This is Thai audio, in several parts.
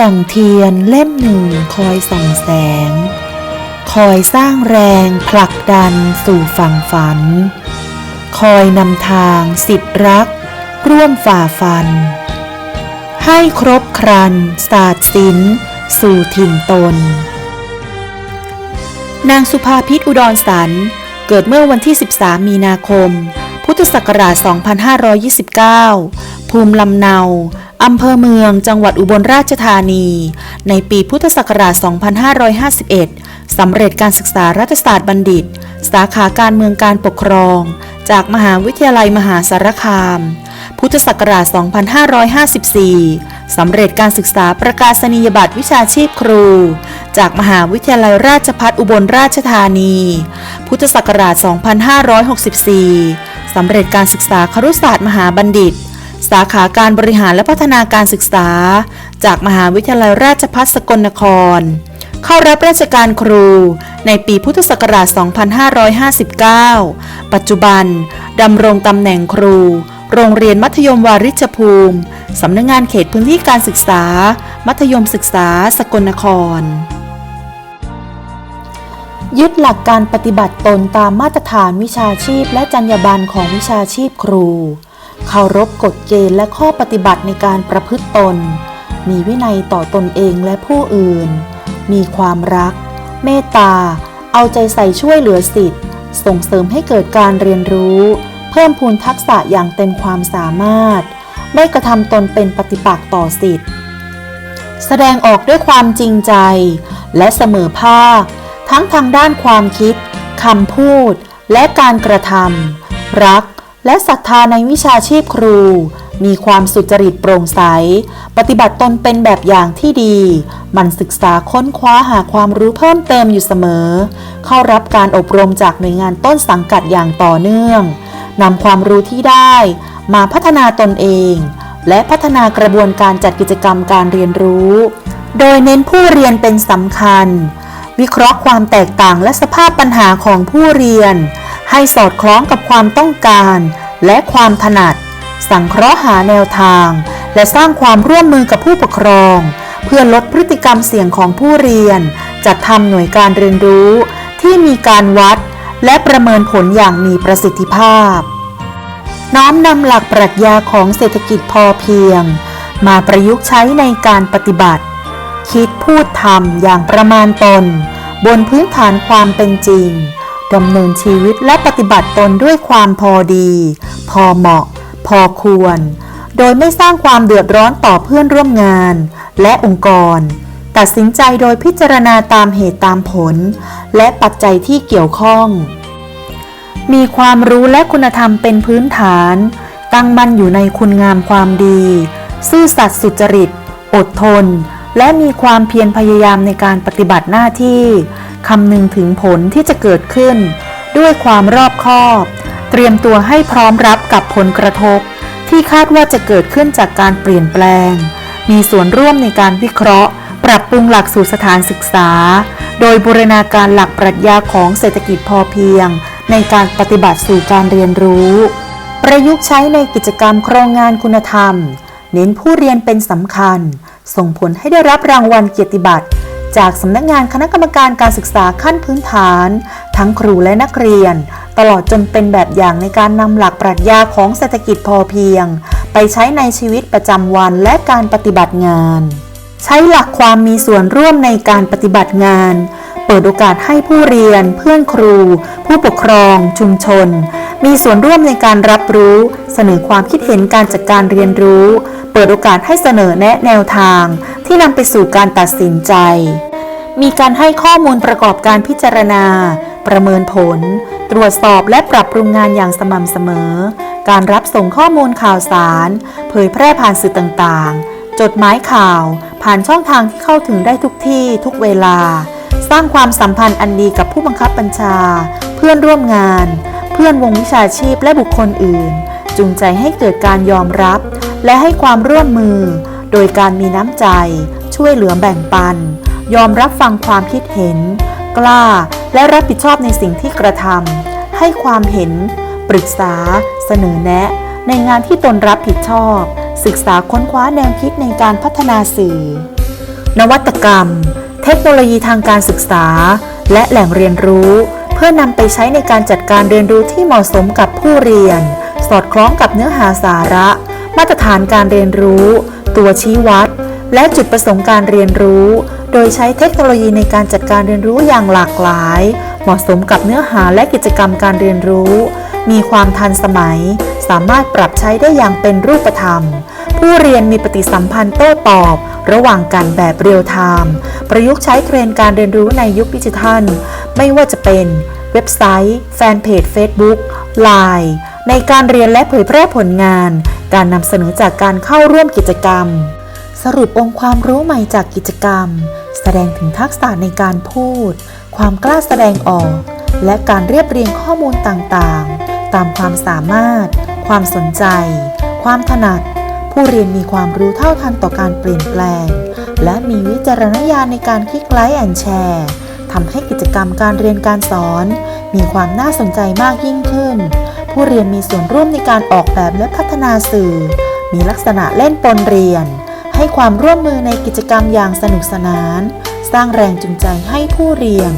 ดั่งเทียนเล่มหนึ่งคอยส่องแสง คอยสร้างแรงผลักดันสู่ฝั่งฝัน คอยนำทางสิทธิรัก ร่วมฝ่าฟัน ให้ครบครันศาสตร์ศิลป์สู่ถิ่นตน นางสุภาพิษอุดรสันเกิดเมื่อวันที่ 13 มีนาคม พุทธศักราช 2529 ภูมิลำเนา อำเภอเมืองจังหวัดอุบลราชธานี ในปีพุทธศักราช 2551 สำเร็จการศึกษารัฐศาสตร์บัณฑิต สาขาการเมืองการปกครอง จากมหาวิทยาลัยมหาสารคาม พุทธศักราช 2554 สำเร็จการศึกษาประกาศนียบัตรวิชาชีพครู จากมหาวิทยาลัยราชภัฏอุบลราชธานี พุทธศักราช 2564 สำเร็จการศึกษาครุศาสตร์มหาบัณฑิต สาขาการบริหารและพัฒนาการศึกษา จากมหาวิทยาลัยราชภัฏสกลนคร เข้ารับราชการครู ในปีพุทธศักราช 2559 ปัจจุบันดำรงตำแหน่งครู โรงเรียนมัธยมวาริชภูมิ สำนักงงานเขตพื้นที่การศึกษา มัธยมศึกษาสกลนครยึดหลักการปฏิบัติตนตามมาตรฐานวิชาชีพและจรรยาบรรณของวิชาชีพครู เคารพกฎเกณฑ์และข้อปฏิบัติในการประพฤติตน มีวินัยต่อตนเองและผู้อื่น มีความรัก เมตตา เอาใจใส่ช่วยเหลือสิทธิ์ ส่งเสริมให้เกิดการเรียนรู้ เพิ่มพูนทักษะอย่างเต็มความสามารถ ไม่กระทำตนเป็นปฏิปักษ์ต่อสิทธิ์ แสดงออกด้วยความจริงใจ และเสมอภาค ทั้งทางด้านความคิดคำพูด และการกระทำรัก และศรัทธาในวิชาชีพครู มีความสุจริตโปร่งใส ปฏิบัติตนเป็นแบบอย่างที่ดี มันศึกษาค้นคว้าหาความรู้เพิ่มเติมอยู่เสมอ เข้ารับการอบรมจากหน่วยงานต้นสังกัดอย่างต่อเนื่องนำความรู้ที่ได้ มาพัฒนาตนเอง และพัฒนากระบวนการจัดกิจกรรมการเรียนรู้ โดยเน้นผู้เรียนเป็นสำคัญ วิเคราะห์ความแตกต่างและสภาพปัญหาของผู้เรียน ให้สอดคล้องกับความต้องการ และความถนัด สังเคราะห์หาแนวทาง และสร้างความร่วมมือกับผู้ปกครอง เพื่อลดพฤติกรรมเสี่ยงของผู้เรียน จัดทำหน่วยการเรียนรู้ ที่มีการวัด และประเมินผลอย่างมีประสิทธิภาพ น้อมนำหลักปรัชญาของเศรษฐกิจพอเพียง มาประยุกต์ใช้ในการปฏิบัติ คิดพูดทำอย่างประมาณตน บนพื้นฐานความเป็นจริง ดำเนินชีวิตและปฏิบัติตนด้วยความพอดี พอเหมาะ พอควร โดยไม่สร้างความเดือดร้อนต่อเพื่อนร่วมงาน และองค์กร ตัดสินใจโดยพิจารณาตามเหตุตามผล และปัจจัยที่เกี่ยวข้อง มีความรู้และคุณธรรมเป็นพื้นฐาน ตั้งมั่นอยู่ในคุณงามความดี ซื่อสัตย์สุจริต อดทน และมีความเพียรพยายามในการปฏิบัติหน้าที่ คำนึงถึงผลที่จะเกิดขึ้น ด้วยความรอบคอบ เตรียมตัวให้พร้อมรับกับผลกระทบ ที่คาดว่าจะเกิดขึ้นจากการเปลี่ยนแปลง มีส่วนร่วมในการวิเคราะห์ ปรับปรุงหลักสูตรสถานศึกษา โดยบูรณาการหลักปรัชญาของเศรษฐกิจพอเพียง ในการปฏิบัติสู่การเรียนรู้ ประยุกต์ใช้ในกิจกรรมโครงงานคุณธรรม เน้นผู้เรียนเป็นสำคัญ ส่งผลให้ได้รับรางวัลเกียรติบัตร จากสำนักงานคณะกรรมการการศึกษาขั้นพื้นฐาน ทั้งครูและนักเรียน ตลอดจนเป็นแบบอย่างในการนำหลักปรัชญาของเศรษฐกิจพอเพียง ไปใช้ในชีวิตประจำวันและการปฏิบัติงาน ใช้หลักความมีส่วนร่วมในการปฏิบัติงาน เปิดโอกาสให้ผู้เรียน เพื่อนครู ผู้ปกครอง ชุมชน มีส่วนร่วมในการรับรู้ เสนอความคิดเห็นการจัดการเรียนรู้ เปิดโอกาสให้เสนอแนะแนวทาง ที่นำไปสู่การตัดสินใจ มีการให้ข้อมูลประกอบการพิจารณา ประเมินผล ตรวจสอบและปรับปรุงงานอย่างสม่ำเสมอ การรับส่งข้อมูลข่าวสาร เผยแพร่ผ่านสื่อต่างๆ จดหมายข่าว ผ่านช่องทางที่เข้าถึงได้ทุกที่ทุกเวลา สร้างความสัมพันธ์อันดีกับผู้บังคับบัญชา เพื่อนร่วมงาน เพื่อนวงวิชาชีพและบุคคลอื่น จูงใจให้เกิดการยอมรับ และให้ความร่วมมือ โดยการมีน้ำใจ ช่วยเหลือแบ่งปัน ยอมรับฟังความคิดเห็น กล้าและรับผิดชอบในสิ่งที่กระทำให้ความเห็น ปรึกษา เสนอแนะ ในงานที่ตนรับผิดชอบ ศึกษาค้นคว้าแนวคิดในการพัฒนาสื่อ นวัตกรรม เทคโนโลยีทางการศึกษา และแหล่งเรียนรู้ พื่อนำไปใช้ในการจัดการเรียนรู้ที่เหมาะสมกับผู้เรียน สอดคล้องกับเนื้อหาสาระ มาตรฐานการเรียนรู้ ตัวชี้วัด และจุดประสงค์การเรียนรู้ โดยใช้เทคโนโลยีในการจัดการเรียนรู้อย่างหลากหลาย เหมาะสมกับเนื้อหาและกิจกรรมการเรียนรู้ มีความทันสมัย สามารถปรับใช้ได้อย่างเป็นรูปธรรม ผู้เรียนมีปฏิสัมพันธ์โต้ตอบ ระหว่างกันแบบเรียลไทม์ประยุกต์ใช้เทรนการเรียนรู้ในยุคดิจิทัล ไม่ว่าจะเป็นเว็บไซต์ แฟนเพจ Facebook Line ในการเรียนและเผยแพร่ผลงาน การนำเสนอจากการเข้าร่วมกิจกรรม สรุปองค์ความรู้ใหม่จากกิจกรรม แสดงถึงทักษะในการพูด ความกล้าแสดงออก และการเรียบเรียงข้อมูลต่างๆ ตามความสามารถ ความสนใจ ความถนัด ผู้เรียนมีความรู้เท่าทันต่อการเปลี่ยนแปลง และมีวิจารณญาณในการคลิกไลค์แอนแชร์ทำให้กิจกรรมการเรียนการสอน มีความน่าสนใจมากยิ่งขึ้น ผู้เรียนมีส่วนร่วมในการออกแบบและพัฒนาสื่อ มีลักษณะเล่นปนเรียน ให้ความร่วมมือในกิจกรรมอย่างสนุกสนาน สร้างแรงจูงใจให้ผู้เรียน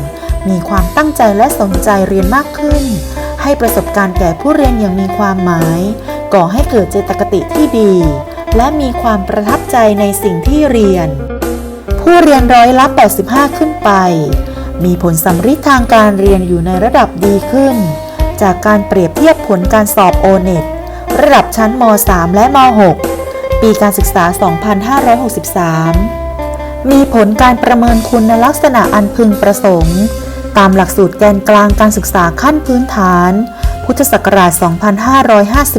มีความตั้งใจและสนใจเรียนมากขึ้น ให้ประสบการณ์แก่ผู้เรียนอย่างมีความหมาย ก่อให้เกิดเจตคติที่ดี และมีความประทับใจในสิ่งที่เรียน ผู้เรียนร้อยละ 85 ขึ้นไป มีผลสำฤทธิ์ทางการเรียนอยู่ในระดับดีขึ้น จากการเปรียบเทียบผลการสอบโอเน็ตระดับชั้นม .3 และม .6 ปีการศึกษา 2563 มีผลการประเมินคุณลักษณะอันพึงประสงค์ ตามหลักสูตรแกนกลางการศึกษาขั้นพื้นฐาน พุทธศักราช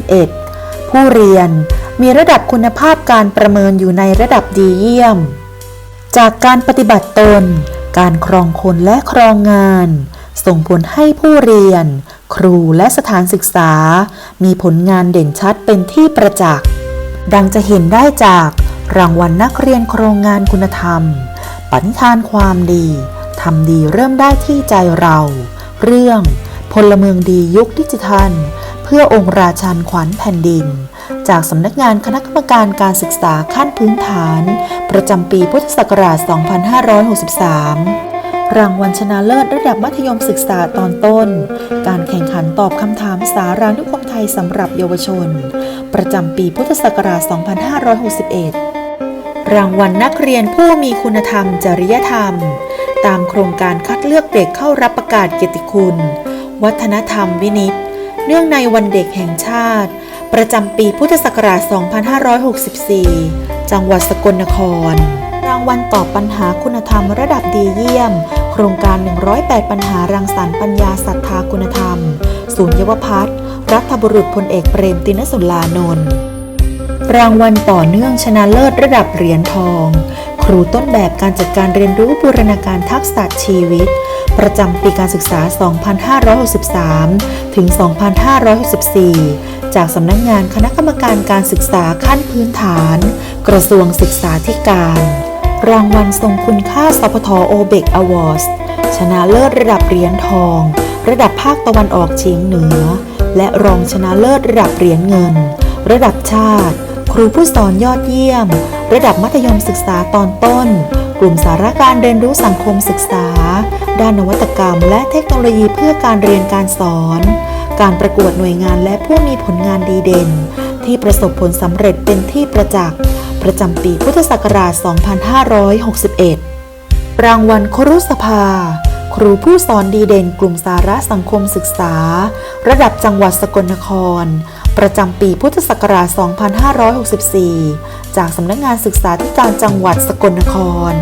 2551 ผู้เรียนมีระดับคุณภาพการประเมินอยู่ในระดับดีเยี่ยม จากการปฏิบัติตน การครองคนและครองงาน ส่งผลให้ผู้เรียน ครูและสถานศึกษา มีผลงานเด่นชัดเป็นที่ประจักษ์ ดังจะเห็นได้จากรางวัลนักเรียนโครงงานคุณธรรมปณิธานความดี ทำดีเริ่มได้ที่ใจเรา เรื่อง พลเมืองดียุคดิจิทัล เพื่อองค์ราชันขวัญแผ่นดิน จากสำนักงานคณะกรรมการการศึกษาขั้นพื้นฐาน ประจำปีพุทธศักราช 2563 รางวัลชนะเลิศระดับมัธยมศึกษาตอนต้น การแข่งขันตอบคำถามสารานุกรมไทยสำหรับเยาวชน ประจำปีพุทธศักราช 2561 รางวัลนักเรียนผู้มีคุณธรรมจริยธรรม ตามโครงการคัดเลือกเด็กเข้ารับประกาศเกียรติคุณ วัฒนธรรมวินิตเนื่องในวันเด็กแห่งชาติ ประจำปีพุทธศักราช 2564 จังหวัดสกลนคร รางวัลตอบปัญหาคุณธรรมระดับดีเยี่ยม โครงการ 108 ปัญหารังสรรค์ปัญญาศรัทธาคุณธรรม ศูนย์เยาวพัฒน์รัฐบุรุษพลเอกเปรมตินสุลานนท์รางวัลต่อเนื่องชนะเลิศระดับเหรียญทอง ครูต้นแบบการจัดการเรียนรู้บูรณาการทักษะชีวิต ประจำปีการศึกษา 2563 ถึง 2564 จากสำนักงงานคณะกรรมการการศึกษาขั้นพื้นฐาน กระทรวงศึกษาธิการ รางวัลทรงคุณค่าสพทโอเบกอวอร์สชนะเลิศระดับเหรียญทอง ระดับภาคตะวันออกเฉียงเหนือ และรองชนะเลิศระดับเหรียญเงิน ระดับชาติ ครูผู้สอนยอดเยี่ยม ระดับมัธยมศึกษาตอนต้น กลุ่มสาระการเรียนรู้สังคมศึกษา ด้านนวัตกรรม และเทคโนโลยีเพื่อการเรียนการสอน การประกวดหน่วยงานและผู้มีผลงานดีเด่น ที่ประสบผลสำเร็จเป็นที่ประจักษ์ประจำปีพุทธศักราช 2561 รางวัลครุสภา ครูผู้สอนดีเด่น กลุ่มสาระสังคมศึกษา ระดับจังหวัดสกลนคร ประจำปีพุทธศักราช 2564 จากสำนักงานศึกษาธิการจังหวัดสกลนคร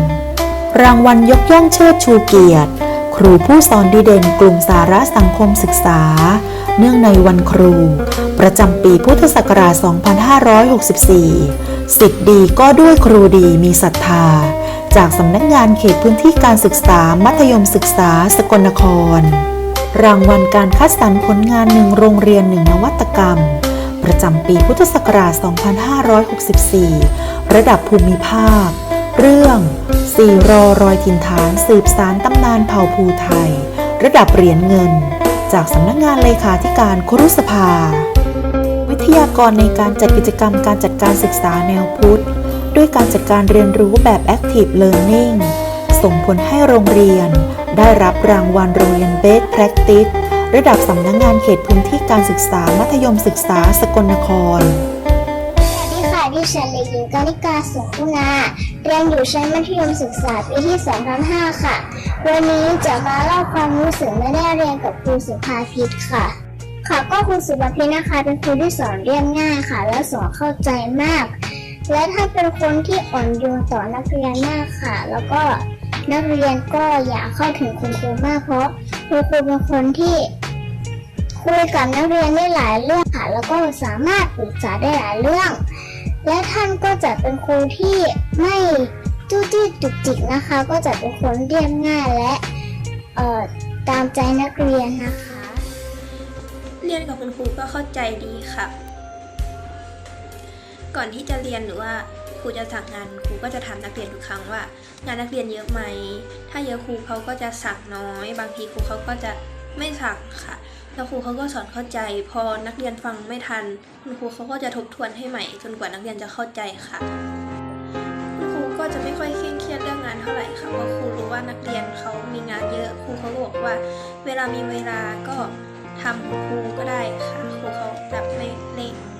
รางวัลยกย่องเชิดชูเกียรติ ครูผู้สอนดีเด่นกลุ่มสาระสังคมศึกษา เนื่องในวันครู ประจำปีพุทธศักราช 2564 สิทธิ์ดีก็ด้วยครูดีมีศรัทธา จากสำนักงานเขตพื้นที่การศึกษามัธยมศึกษาสกลนคร รางวัลการคัดสรรผลงานหนึ่งโรงเรียนหนึ่งนวัตกรรม ประจำปีพุทธศักราช 2564 ระดับภูมิภาค เรื่องสี่รอรอยถิ่นฐานสืบสารตำนานเผ่าภูไทย ระดับเหรียญเงิน จากสำนักงานเลขาธิการครุสภา วิทยากรในการจัดกิจกรรมการจัดการศึกษาแนวพุทธ ด้วยการจัดการเรียนรู้แบบ Active Learning ส่งผลให้โรงเรียน ได้รับรางวัลโรงเรียน Best Practice ระดับสำนักงงานเขตพื้นที่การศึกษามัธยมศึกษาสกลนครสวัสดีค่ะดิฉันเด็กหญิงกาลิกาสุขุณาเรียนอยู่ชั้นมัธยมศึกษาปีที่2ทับ5ค่ะ วันนี้จะมาเล่าความรู้สึกเมื่อได้เรียนกับครูสุภาพิษค่ะค่ะก็ครูสุภาพิษนะคะ เป็นครูที่สอนเรียบง่ายค่ะ และสอนเข้าใจมาก และถ้าเป็นคนที่อ่อนโยนต่อนักเรียนมากค่ะ แล้วก็นักเรียนก็อยากเข้าถึงคุณครูมากเพราะคุณครูเป็นคนที่ คุยกับนักเรียนได้หลายเรื่องค่ะแล้วก็สามารถปรึกษาได้หลายเรื่อง และท่านก็จะเป็นครูที่ไม่จู้จี้จุกจิกนะคะ ก็จะเป็นคนเรียบง่ายและตามใจนักเรียนนะคะ เรียนกับคุณครูก็เข้าใจดีค่ะ ก่อนที่จะเรียนหรือว่าครูจะสั่งงานครูก็จะถามนักเรียนทุกครั้งว่า งานนักเรียนเยอะไหม ถ้าเยอะครูเขาก็จะสั่งน้อย บางทีครูเขาก็จะไม่สั่งค่ะ แล้วครูเขาก็สอนเข้าใจ พอนักเรียนฟังไม่ทัน คุณครูเขาก็จะทบทวนให้ใหม่ จนกว่านักเรียนจะเข้าใจค่ะ คุณครูก็จะไม่ค่อยเคร่งเครียดเรื่องงานเท่าไหร่ค่ะเพราะครูรู้ว่านักเรียนเขามีงานเยอะ ครูเขาบอกว่า เวลามีเวลาก็ทำของครูก็ได้ค่ะ ครูเขาจะไม่เล่งเคร่ง